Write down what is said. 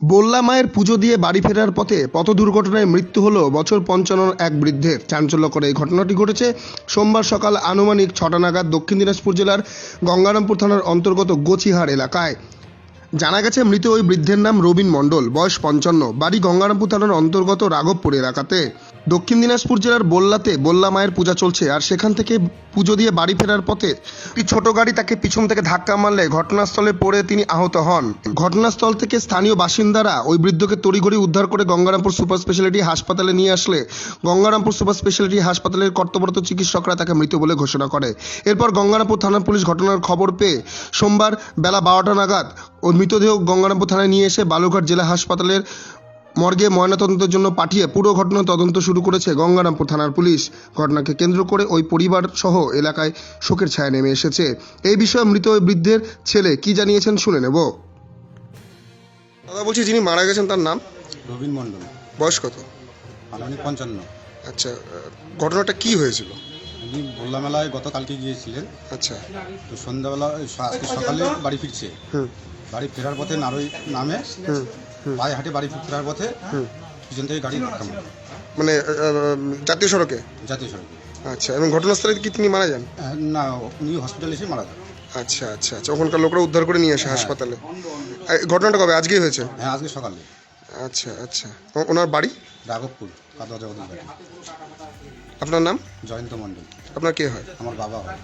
বল্লা মায়ের পুজো দিয়ে বাড়ি ফেরার পথে পথ দুর্ঘটনায় মৃত্যু হল বছর পঞ্চান্নর এক বৃদ্ধের। চাঞ্চল্যকর এই ঘটনাটি ঘটেছে সোমবার সকাল আনুমানিক ছটা নাগাদ দক্ষিণ দিনাজপুর জেলার গঙ্গারামপুর থানার অন্তর্গত গোচিহার এলাকায়। জানা গেছে, মৃত ওই বৃদ্ধের নাম রবিন মণ্ডল, বয়স পঞ্চান্ন, বাড়ি গঙ্গারামপুর থানার অন্তর্গত রাঘবপুর এলাকাতে। দক্ষিণ দিনাজপুর জেলার বল্লাতে বল্লা মায়ের পূজা চলছে, আর সেখান থেকে পুজো দিয়ে বাড়ি ফেরার পথে একটি ছোট গাড়ি তাকে পিছন থেকে ধাক্কা মারলে ঘটনাস্থলে পড়ে তিনি আহত হন। ঘটনাস্থল থেকে স্থানীয় বাসিন্দারা ওই বৃদ্ধকে তড়িঘড়ি উদ্ধার করে গঙ্গারামপুর সুপার স্পেশালিটি হাসপাতালে নিয়ে আসলে। গঙ্গারামপুর সুপার স্পেশালিটি হাসপাতালের কর্তব্যরত চিকিৎসকরা তাকে মৃত বলে ঘোষণা করে। এরপর গঙ্গারামপুর থানার পুলিশ ঘটনার খবর পেয়ে সোমবার বেলা বারোটা নাগাদ ওর মৃতদেহ গঙ্গারামপুর থানায় নিয়ে এসে বালুঘাট জেলা হাসপাতালের মর্গে ময়নাতদন্তের জন্য পাঠিয়ে পুরো ঘটনা তদন্ত শুরু করেছে গঙ্গারামপুর থানার পুলিশ। ঘটনাকে কেন্দ্র করে ওই পরিবার সহ এলাকায় শোকের ছায়া নেমে এসেছে। এই বিষয়ে মৃত ওই বৃদ্ধের ছেলে কি জানিয়েছেন শুনে নেব। দাদা বলছি যিনি মারা গেছেন তার নাম? রবীন মণ্ডল। বয়স কত? আনুমানিক পঞ্চান্ন। আচ্ছা ঘটনাটা কি হয়েছিল? উনি ভোলা মেলায় গতকালকে গিয়েছিলেন। আচ্ছা। তো সন্ধ্যাবেলা আজকে সকালে বাড়ি ফিরছে। হুম। বাড়ি ফেরার পথে নারই নামে। পায়ে হাঁটে বাড়ি ফেরার পথে হুম। পিছন থেকে গাড়ি ধাক্কা মারে। মানে জাতীয় সড়কে? জাতীয় সড়কে। আচ্ছা এবং ঘটনাস্থলে কি তিনি মারা যান? না উনি হসপিটালে এসে মারা যান। আচ্ছা আচ্ছা আচ্ছা ওখানকার লোকরা উদ্ধার করে নিয়ে আসে হাসপাতালে। ঘটনাটা কবে? আজকেই হয়েছে? হ্যাঁ আজকে সকালে। আচ্ছা আচ্ছা। ও- ওনার বাড়ি? রাঘবপুর জগদীশ বাড়ি আপনার নাম? জয়ন্ত মণ্ডল। আপনার কে হয়? আমার বাবা হয়।